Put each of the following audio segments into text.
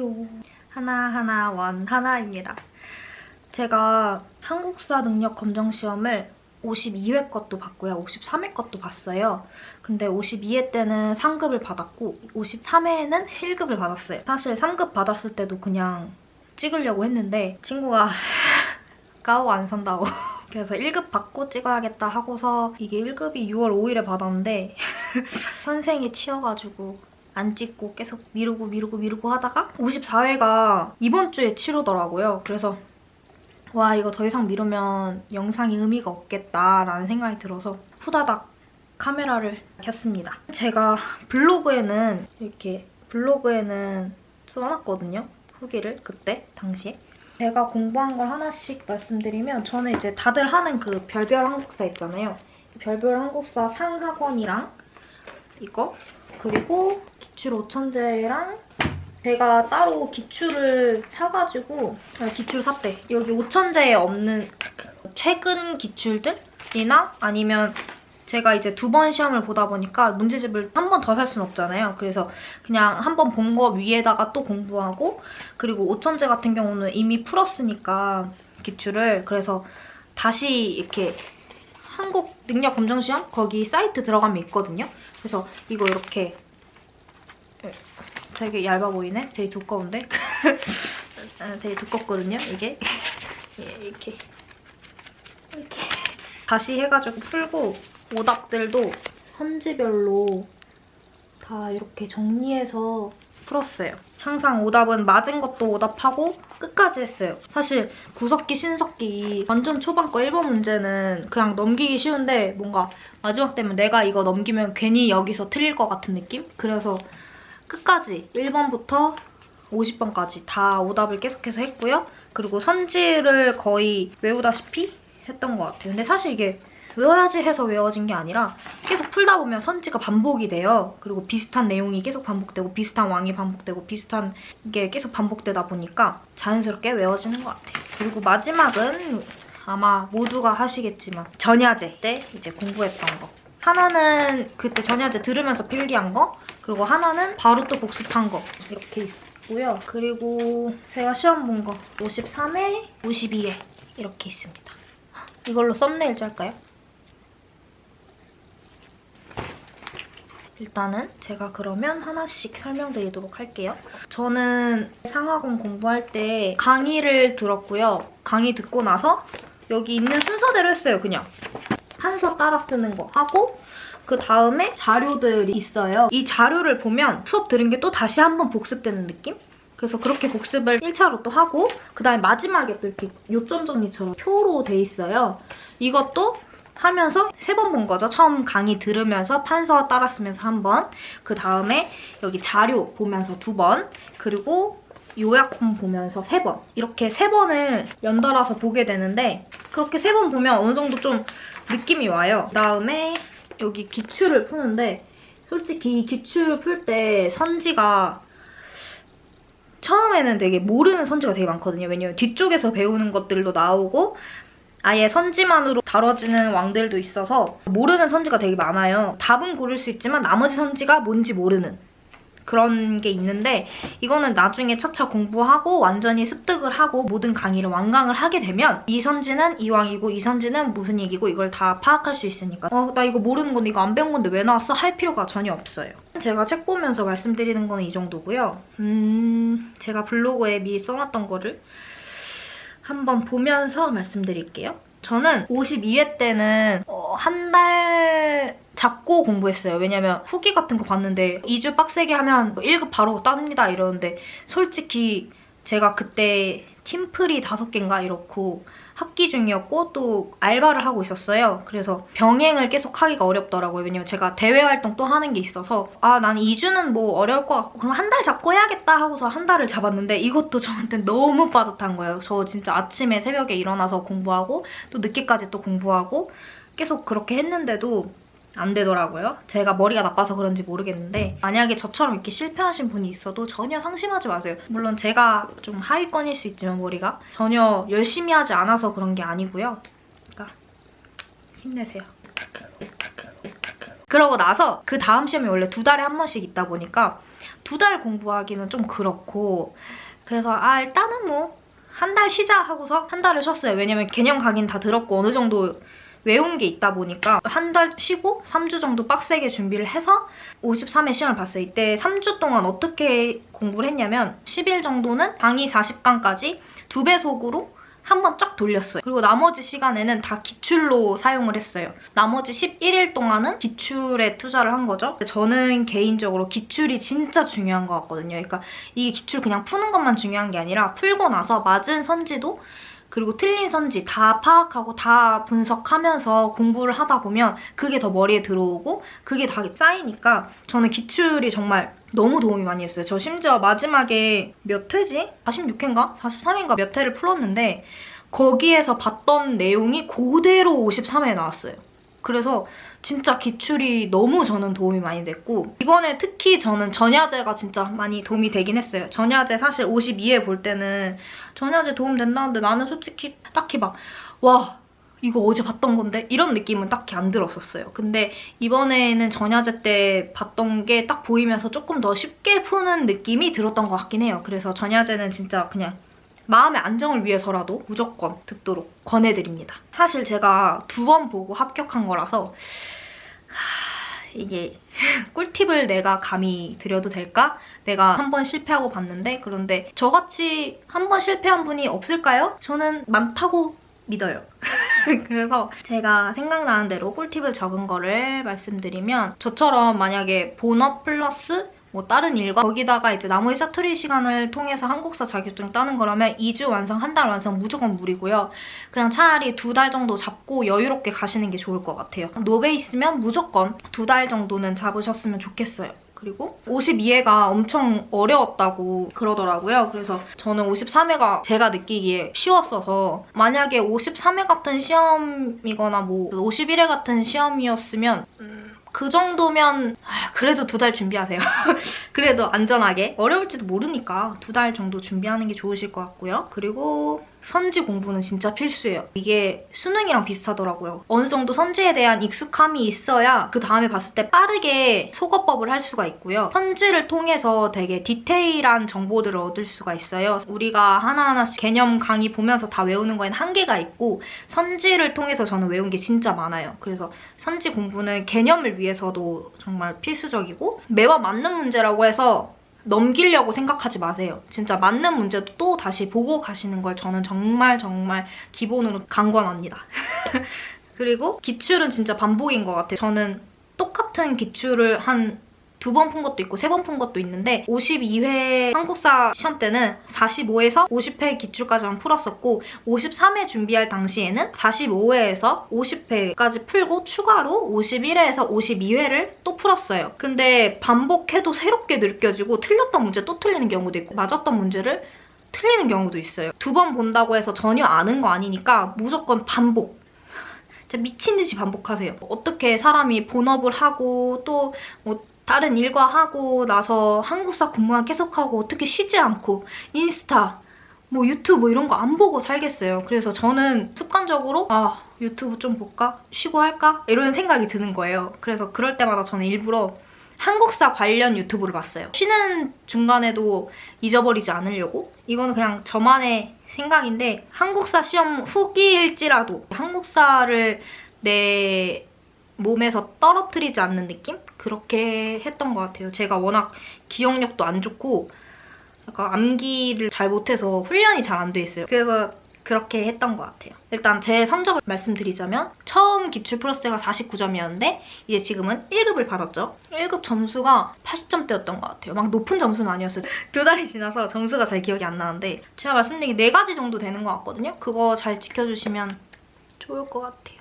완료. 하나하나 원 하나입니다. 제가 한국사 능력 검정 시험을 52회 것도 봤고요. 53회 것도 봤어요. 근데 52회 때는 상급을 받았고 53회에는 1급을 받았어요. 사실 3급 받았을 때도 그냥 찍으려고 했는데 친구가 까오 안 산다고 그래서 1급 받고 찍어야겠다 하고서 이게 1급이 6월 5일에 받았는데 현생에 치여가지고 안 찍고 계속 미루고 미루고 미루고 하다가 54회가 이번 주에 치르더라고요. 그래서 와 이거 더 이상 미루면 영상이 의미가 없겠다라는 생각이 들어서 후다닥 카메라를 켰습니다. 제가 블로그에는 이렇게 블로그에는 써놨거든요. 후기를 그때 당시에 제가 공부한 걸 하나씩 말씀드리면 저는 이제 다들 하는 그 별별 한국사 있잖아요. 별별 한국사 상학원이랑 이거 그리고 기출 5천제랑 제가 따로 기출을 사가지고 아, 기출 샀대. 여기 5천제에 없는 최근 기출들이나 아니면 제가 이제 두 번 시험을 보다 보니까 문제집을 한 번 더살순 없잖아요. 그래서 그냥 한 번 본 거 위에다가 또 공부하고 그리고 5천제 같은 경우는 이미 풀었으니까 기출을 그래서 다시 이렇게 한국 능력 검정 시험 거기 사이트 들어가면 있거든요. 그래서 이거 이렇게 되게 얇아 보이네. 되게 두꺼운데. 아, 되게 두껍거든요. 이게 예, 이렇게 이렇게 다시 해가지고 풀고 오답들도 선지별로 다 이렇게 정리해서 풀었어요. 항상 오답은 맞은 것도 오답하고 끝까지 했어요. 사실 구석기, 신석기 완전 초반 거 1번 문제는 그냥 넘기기 쉬운데 뭔가 마지막 되면 내가 이거 넘기면 괜히 여기서 틀릴 것 같은 느낌? 그래서 끝까지 1번부터 50번까지 다 오답을 계속해서 했고요. 그리고 선지를 거의 외우다시피 했던 것 같아요. 근데 사실 이게 외워야지 해서 외워진 게 아니라 계속 풀다 보면 선지가 반복이 돼요. 그리고 비슷한 내용이 계속 반복되고 비슷한 왕이 반복되고 비슷한 게 계속 반복되다 보니까 자연스럽게 외워지는 것 같아요. 그리고 마지막은 아마 모두가 하시겠지만 전야제 때 이제 공부했던 거. 하나는 그때 전야제 들으면서 필기한 거 그리고 하나는 바로 또 복습한 거 이렇게 있고요. 그리고 제가 시험 본 거 53회, 52회 이렇게 있습니다. 이걸로 썸네일 짤까요? 일단은 제가 그러면 하나씩 설명드리도록 할게요. 저는 상학원 공부할 때 강의를 들었고요. 강의 듣고 나서 여기 있는 순서대로 했어요, 그냥. 한서 따라 쓰는 거 하고 그 다음에 자료들이 있어요. 이 자료를 보면 수업 들은 게 또 다시 한번 복습되는 느낌? 그래서 그렇게 복습을 1차로 또 하고 그 다음에 마지막에 또 이렇게 요점 정리처럼 표로 돼 있어요. 이것도 하면서 세 번 본 거죠. 처음 강의 들으면서 판서 따라 쓰면서 한 번, 그 다음에 여기 자료 보면서 두 번, 그리고 요약본 보면서 세 번. 이렇게 세 번을 연달아서 보게 되는데 그렇게 세 번 보면 어느 정도 좀 느낌이 와요. 그다음에 여기 기출을 푸는데 솔직히 이 기출 풀 때 선지가 처음에는 되게 모르는 선지가 되게 많거든요. 왜냐면 뒤쪽에서 배우는 것들도 나오고 아예 선지만으로 다뤄지는 왕들도 있어서 모르는 선지가 되게 많아요. 답은 고를 수 있지만 나머지 선지가 뭔지 모르는 그런 게 있는데 이거는 나중에 차차 공부하고 완전히 습득을 하고 모든 강의를 완강을 하게 되면 이 선지는 이 왕이고 이 선지는 무슨 얘기고 이걸 다 파악할 수 있으니까 어 나 이거 모르는 건데 이거 안 배운 건데 왜 나왔어? 할 필요가 전혀 없어요. 제가 책 보면서 말씀드리는 거는 이 정도고요. 음 제가 블로그에 미리 써놨던 거를 한번 보면서 말씀드릴게요. 저는 52회 때는 어, 한달 잡고 공부했어요. 왜냐면 후기 같은 거 봤는데 2주 빡세게 하면 1급 바로 땁니다 이러는데 솔직히 제가 그때 팀플이 5개인가 이렇고 학기 중이었고 또 알바를 하고 있었어요. 그래서 병행을 계속 하기가 어렵더라고요. 왜냐면 제가 대외 활동 또 하는 게 있어서 아, 난 2주는 뭐 어려울 것 같고 그럼 한 달 잡고 해야겠다 하고서 한 달을 잡았는데 이것도 저한테 너무 빠듯한 거예요. 저 진짜 아침에 새벽에 일어나서 공부하고 또 늦게까지 또 공부하고 계속 그렇게 했는데도 안 되더라고요. 제가 머리가 나빠서 그런지 모르겠는데 만약에 저처럼 이렇게 실패하신 분이 있어도 전혀 상심하지 마세요. 물론 제가 좀 하위권일 수 있지만 머리가 전혀 열심히 하지 않아서 그런 게 아니고요. 그러니까 힘내세요. 그러고 나서 그 다음 시험이 원래 두 달에 한 번씩 있다 보니까 두 달 공부하기는 좀 그렇고 그래서 아 일단은 뭐 한 달 쉬자 하고서 한 달을 쉬었어요. 왜냐면 개념 강의는 다 들었고 어느 정도 외운 게 있다 보니까 한 달 쉬고 3주 정도 빡세게 준비를 해서 53회 시험을 봤어요. 이때 3주 동안 어떻게 공부를 했냐면 10일 정도는 강의 40강까지 두 배속으로 한번 쫙 돌렸어요. 그리고 나머지 시간에는 다 기출로 사용을 했어요. 나머지 11일 동안은 기출에 투자를 한 거죠. 저는 개인적으로 기출이 진짜 중요한 것 같거든요. 그러니까 이게 기출 그냥 푸는 것만 중요한 게 아니라 풀고 나서 맞은 선지도 그리고 틀린 선지 다 파악하고 다 분석하면서 공부를 하다 보면 그게 더 머리에 들어오고 그게 다 쌓이니까 저는 기출이 정말 너무 도움이 많이 했어요. 저 심지어 마지막에 몇 회지? 46회인가? 43회인가 몇 회를 풀었는데 거기에서 봤던 내용이 그대로 53회에 나왔어요. 그래서 진짜 기출이 너무 저는 도움이 많이 됐고 이번에 특히 저는 전야제가 진짜 많이 도움이 되긴 했어요. 전야제 사실 52회 볼 때는 전야제 도움 된다는데 나는 솔직히 딱히 막 와 이거 어제 봤던 건데 이런 느낌은 딱히 안 들었었어요. 근데 이번에는 전야제 때 봤던 게 딱 보이면서 조금 더 쉽게 푸는 느낌이 들었던 것 같긴 해요. 그래서 전야제는 진짜 그냥 마음의 안정을 위해서라도 무조건 듣도록 권해드립니다. 사실 제가 두 번 보고 합격한 거라서 하, 이게 꿀팁을 내가 감히 드려도 될까? 내가 한 번 실패하고 봤는데 그런데 저같이 한 번 실패한 분이 없을까요? 저는 많다고 믿어요. 그래서 제가 생각나는 대로 꿀팁을 적은 거를 말씀드리면 저처럼 만약에 본업 플러스 뭐 다른 일과 거기다가 이제 나머지 사투리 시간을 통해서 한국사 자격증 따는 거라면 2주 완성, 한 달 완성 무조건 무리고요. 그냥 차라리 두 달 정도 잡고 여유롭게 가시는 게 좋을 것 같아요. 노베 있으면 무조건 두 달 정도는 잡으셨으면 좋겠어요. 그리고 52회가 엄청 어려웠다고 그러더라고요. 그래서 저는 53회가 제가 느끼기에 쉬웠어서 만약에 53회 같은 시험이거나 뭐 51회 같은 시험이었으면 음, 그 정도면 아, 그래도 두 달 준비하세요. 그래도 안전하게 어려울지도 모르니까 두 달 정도 준비하는 게 좋으실 것 같고요. 그리고 선지 공부는 진짜 필수예요. 이게 수능이랑 비슷하더라고요. 어느 정도 선지에 대한 익숙함이 있어야 그 다음에 봤을 때 빠르게 속어법을 할 수가 있고요. 선지를 통해서 되게 디테일한 정보들을 얻을 수가 있어요. 우리가 하나하나씩 개념 강의 보면서 다 외우는 거에는 한계가 있고 선지를 통해서 저는 외운 게 진짜 많아요. 그래서 선지 공부는 개념을 위해서도 정말 필수적이고 매번 맞는 문제라고 해서 넘기려고 생각하지 마세요. 진짜 맞는 문제도 또 다시 보고 가시는 걸 저는 정말 정말 기본으로 강권합니다. 그리고 기출은 진짜 반복인 것 같아요. 저는 똑같은 기출을 한 두 번 푼 것도 있고 세 번 푼 것도 있는데 52회 한국사 시험 때는 45에서 50회 기출까지만 풀었었고 53회 준비할 당시에는 45회에서 50회까지 풀고 추가로 51회에서 52회를 또 풀었어요. 근데 반복해도 새롭게 느껴지고 틀렸던 문제 또 틀리는 경우도 있고 맞았던 문제를 틀리는 경우도 있어요. 두 번 본다고 해서 전혀 아는 거 아니니까 무조건 반복. 진짜 미친 듯이 반복하세요. 어떻게 사람이 본업을 하고 또뭐 다른 일과 하고 나서 한국사 공부만 계속하고 어떻게 쉬지 않고 인스타 뭐 유튜브 이런 거 안 보고 살겠어요. 그래서 저는 습관적으로 아 유튜브 좀 볼까? 쉬고 할까? 이런 생각이 드는 거예요. 그래서 그럴 때마다 저는 일부러 한국사 관련 유튜브를 봤어요. 쉬는 중간에도 잊어버리지 않으려고 이거는 그냥 저만의 생각인데 한국사 시험 후기일지라도 한국사를 내 몸에서 떨어뜨리지 않는 느낌? 그렇게 했던 것 같아요. 제가 워낙 기억력도 안 좋고 약간 암기를 잘 못해서 훈련이 잘 안 돼 있어요. 그래서 그렇게 했던 것 같아요. 일단 제 성적을 말씀드리자면 처음 기출 플러스가 49점이었는데 이제 지금은 1급을 받았죠. 1급 점수가 80점대였던 것 같아요. 막 높은 점수는 아니었어요. 두 달이 지나서 점수가 잘 기억이 안 나는데 제가 말씀드린 게 4가지 정도 되는 것 같거든요. 그거 잘 지켜주시면 좋을 것 같아요.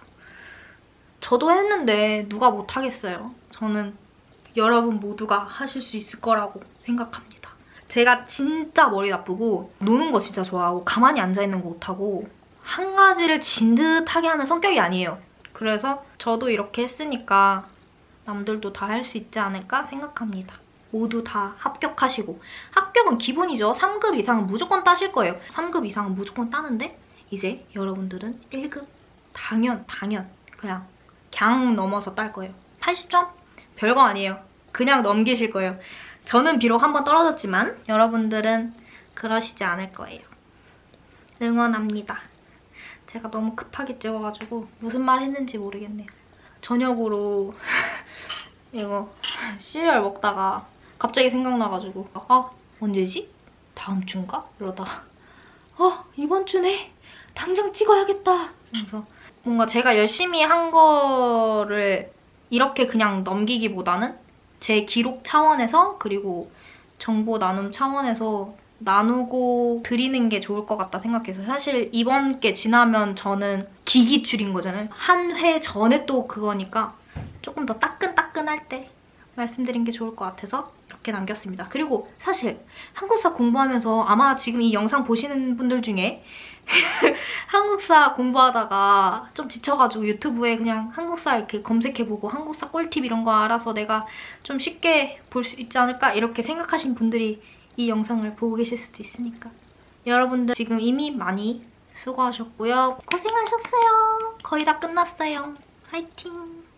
저도 했는데 누가 못하겠어요. 저는 여러분 모두가 하실 수 있을 거라고 생각합니다. 제가 진짜 머리 나쁘고 노는 거 진짜 좋아하고 가만히 앉아있는 거 못하고 한 가지를 진듯하게 하는 성격이 아니에요. 그래서 저도 이렇게 했으니까 남들도 다 할 수 있지 않을까 생각합니다. 모두 다 합격하시고 합격은 기본이죠. 3급 이상은 무조건 따실 거예요. 3급 이상은 무조건 따는데 이제 여러분들은 1급 당연 당연 그냥 강 넘어서 딸 거예요. 80점? 별거 아니에요. 그냥 넘기실 거예요. 저는 비록 한번 떨어졌지만 여러분들은 그러시지 않을 거예요. 응원합니다. 제가 너무 급하게 찍어가지고 무슨 말 했는지 모르겠네요. 저녁으로 이거 시리얼 먹다가 갑자기 생각나가지고 아 언제지? 다음 주인가? 이러다가 어 이번 주네 당장 찍어야겠다 그래서 뭔가 제가 열심히 한 거를 이렇게 그냥 넘기기보다는 제 기록 차원에서 그리고 정보 나눔 차원에서 나누고 드리는 게 좋을 것 같다 생각해서 사실 이번 게 지나면 저는 기기출인 거잖아요. 한 회 전에 또 그거니까 조금 더 따끈따끈할 때 말씀드린 게 좋을 것 같아서 이렇게 남겼습니다. 그리고 사실 한국사 공부하면서 아마 지금 이 영상 보시는 분들 중에 한국사 공부하다가 좀 지쳐가지고 유튜브에 그냥 한국사 이렇게 검색해보고 한국사 꿀팁 이런 거 알아서 내가 좀 쉽게 볼 수 있지 않을까 이렇게 생각하신 분들이 이 영상을 보고 계실 수도 있으니까 여러분들 지금 이미 많이 수고하셨고요. 고생하셨어요. 거의 다 끝났어요. 화이팅!